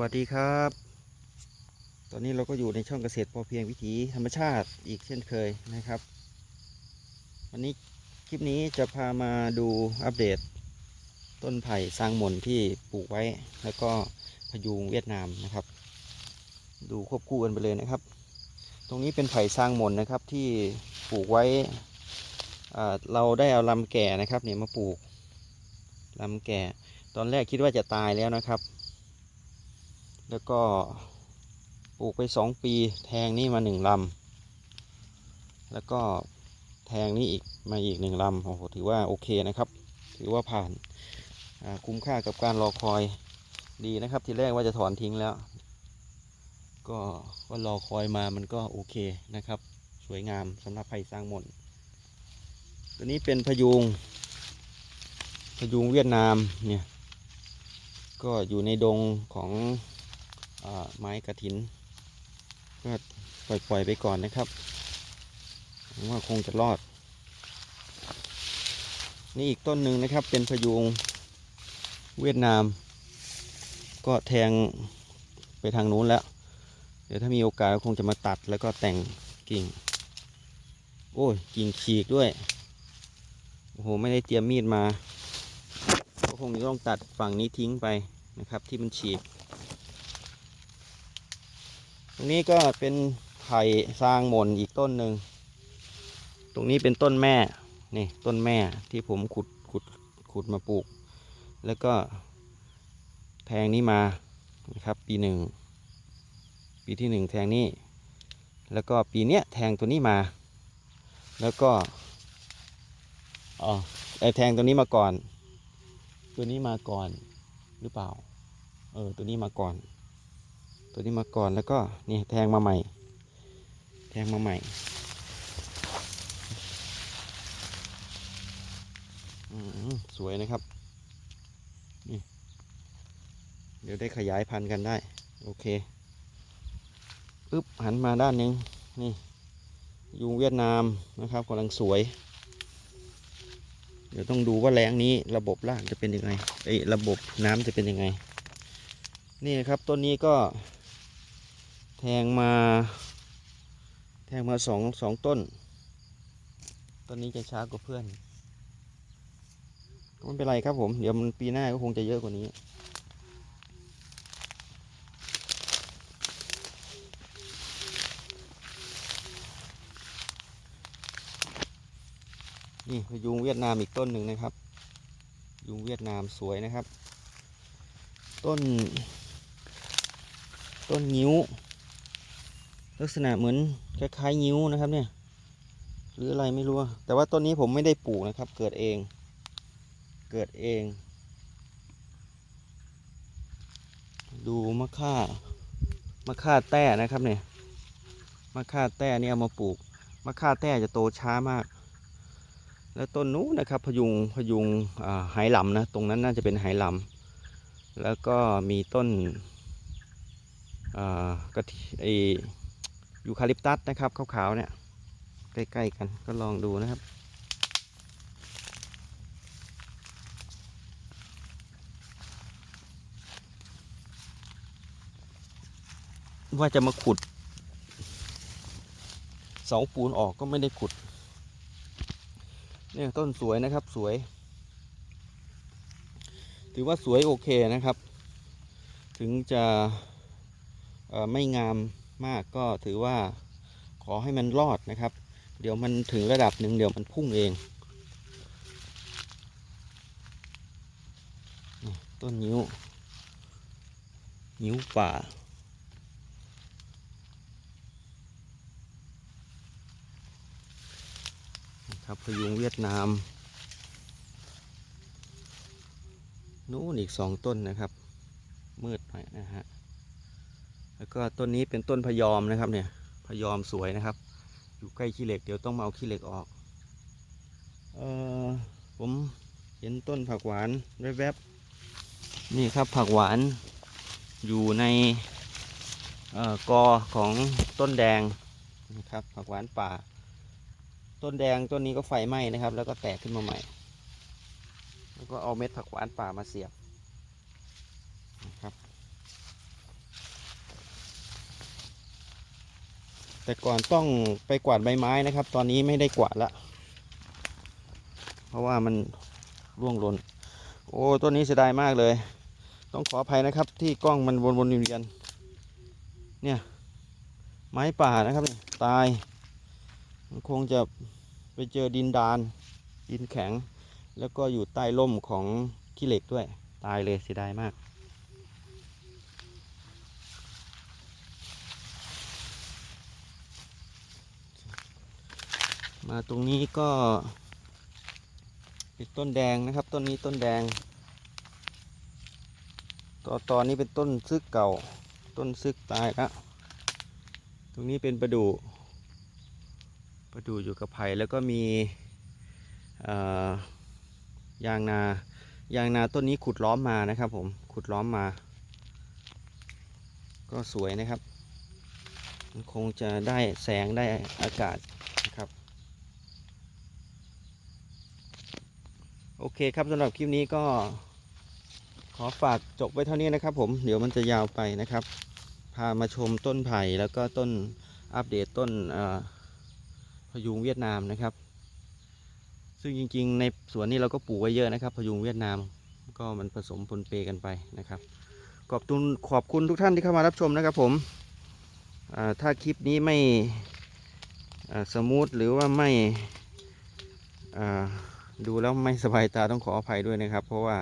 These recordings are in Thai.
วัสดีครับ ตอนนี้เราก็อยู่ในช่องเกษตรพอเพียงวิถีธรรมชาติอีกเช่นเคยนะครับ วันนี้คลิปนี้จะพามาดูอัปเดต ต้นไผ่สร้างหม่นที่ปลูกไว้ แล้วก็พยุงเวียดนามนะครับ ดูควบคู่กันไปเลยนะครับ ตรงนี้เป็นไผ่สร้างหม่นนะครับที่ปลูกไว้เราได้เอาลำแก่นะครับเนี่ยมาปลูกลำแก่ ตอนแรกคิดว่าจะตายแล้วนะครับ แล้วก็ปลูกไปสองปี แทงนี่มาหนึ่งลำแล้วก็แทงนี่อีกมาอีกหนึ่งลำโอ้โหถือว่าโอเคนะครับ ถือว่าผ่านคุ้มค่ากับการรอคอยดีนะครับ ทีแรกว่าจะถอนทิ้งแล้ว ก็ก็รอคอยมามันก็โอเคนะครับ สวยงามสำหรับไผ่สร้างมนตัวนี้เป็นพยุงพยุงเวียดนามเนี่ยก็อยู่ในดงของ ไม้กระถิน ก็ปล่อยๆไปก่อนนะครับว่าคงจะรอด นี่อีกต้นหนึ่งนะครับเป็นพยุงเวียดนาม ก็แทงไปทางนู้นแล้ว เดี๋ยวถ้ามีโอกาสก็คงจะมาตัดแล้วก็แต่งกิ่ง โอ้ยกิ่งฉีกด้วย โอ้โห ไม่ได้เตรียมมีดมา ก็คงจะต้องตัดฝั่งนี้ทิ้งไปนะครับ ที่มันฉีก รงนี้ก็เป็นไผ่สร้างหม่นอีกต้นหนึ่ง ตรงนี้เป็นต้นแม่ นี่ต้นแม่ที่ผมขุดขุดขุดมาปลูก แล้วก็แทงนี้มานะครับ ปีหนึ่ง ปีที่หนึ่งแทงนี้ แล้วก็ปีเนี้ยแทงตัวนี้มา แล้วก็อ๋อไอแทงตัวนี้มาก่อน ตัวนี้มาก่อนหรือเปล่า เออ ตัวนี้มาก่อน ตัวนี้มาก่อนแล้วก็นี่แทงมาใหม่ แทงมาใหม่สวยนะครับนี่เดี๋ยวได้ขยายพันธุ์กันได้ โอเคปึ๊บหันมาด้านนึงนี่ยุงเวียดนามนะครับกำลังสวย เดี๋ยวต้องดูว่าแรงนี้ระบบรากจะเป็นยังไงเอ้ระบบน้ำจะเป็นยังไง นี่นะครับต้นนี้ก็ แทงมา แทงมาสองสองต้น ต้นนี้จะช้ากว่าเพื่อนไม่เป็นไรครับผม เดี๋ยวมันปีหน้าก็คงจะเยอะกว่านี้ นี่ยุงเวียดนามอีกต้นหนึ่งนะครับ ยุงเวียดนามสวยนะครับ ต้น ต้นงิ้ว ลักษณะเหมือนคล้ายๆงิ้วนะครับเนี่ย หรืออะไรไม่รู้ แต่ว่าต้นนี้ผมไม่ได้ปลูกนะครับ เกิดเอง เกิดเอง ดูมะค่ามะค่าแต้นะครับเนี่ยมะค่าแต้นี่เอามาปลูกมะค่าแต้จะโตช้ามาก แล้วต้นนู้นนะครับ พยุงพยุงอ่าไหลำนะตรงนั้นน่าจะเป็นไหหลำแล้วก็มีต้นอ่ากระทิไอ ยูคาลิปตัสนะครับขาวๆเนี่ยใกล้ๆกันก็ลองดูนะครับ ว่าจะมาขุดเสาปูนออกก็ไม่ได้ขุด เนี่ยต้นสวยนะครับสวย ถือว่าสวยโอเคนะครับ ถึงจะไม่งาม มากก็ถือว่าขอให้มันรอดนะครับ เดี๋ยวมันถึงระดับหนึ่งเดี๋ยวมันพุ่งเอง ต้นนิ้ว นิ้วป่าครับพยุงเวียดนาม นู้นอีกสองต้นนะครับ มืดหน่อยนะฮะ แล้วก็ต้นนี้เป็นต้นพยอมนะครับเนี่ยพยอมสวยนะครับ อยู่ใกล้ขี้เหล็กเดี๋ยวต้องมาเอาขี้เหล็กออกเออผมเห็นต้นผักหวานแวบๆนี่ครับผักหวานอยู่ในออกอของต้นแดงนะครับผักหวานป่า ต้นแดงต้นนี้ก็ไฟไหม้นะครับ แล้วก็แตกขึ้นมาใหม่ แล้วก็เอาเม็ดผักหวานป่ามาเสียบ แต่ก่อนต้องไปกวาดใบไม้นะครับ ตอนนี้ไม่ได้กวาดละ เพราะว่ามันร่วงหล่น โอ้ต้นนี้เสียดายมากเลย ต้องขออภัยนะครับ ที่กล้องมันวนๆเวียนๆเนี่ย ไม้ป่านะครับตาย มันคงจะไปเจอดินดาน ดินแข็ง แล้วก็อยู่ใต้ร่มของขี้เหล็กด้วย ตายเลยเสียดายมาก มาตรงนี้ก็เป็นต้นแดงนะครับ ต้นนี้ต้นแดงตอตอนนี้เป็นต้นซึกเก่า ต้นซึกตายแล้วตรงนี้เป็นประดู่ประดู่อยู่กับไผ่แล้วก็มียางนายางนาต้นนี้ขุดล้อมมานะครับผมขุดล้อมมา ก็สวยนะครับ มันคงจะได้แสงได้อากาศนะครับ โอเคครับสำหรับคลิปนี้ก็ ขอฝากจบไว้เท่านี้นะครับผมเดี๋ยวมันจะยาวไปนะครับ พามาชมต้นไผ่แล้วก็ต้นอัปเดตต้นพยุงเวียดนามนะครับ ซึ่งจริงๆ ในสวนนี้เราก็ปลูกไว้เยอะนะครับ พยุงเวียดนามก็มันผสมปนเปกันไปนะครับ ขอบคุณขอบคุณทุกท่านที่เข้ามารับชมนะครับผมถ้าคลิปนี้ไม่สมูทหรือว่าไม่อ่า ดูแล้วไม่สบายตาต้องขออภัยด้วยนะครับ เพราะว่า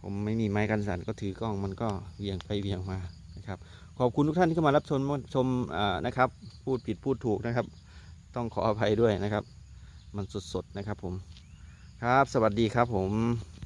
ผมไม่มีไม้กันสั่นก็ถือกล้องมันก็เวี่ยงไปเวี่ยงมานะครับ ขอบคุณทุกท่านที่เข้ามารับชมชมอ่านะครับ พูดผิดพูดถูกนะครับ ต้องขออภัยด้วยนะครับ มันสดๆนะครับผมครับสวัสดีครับผม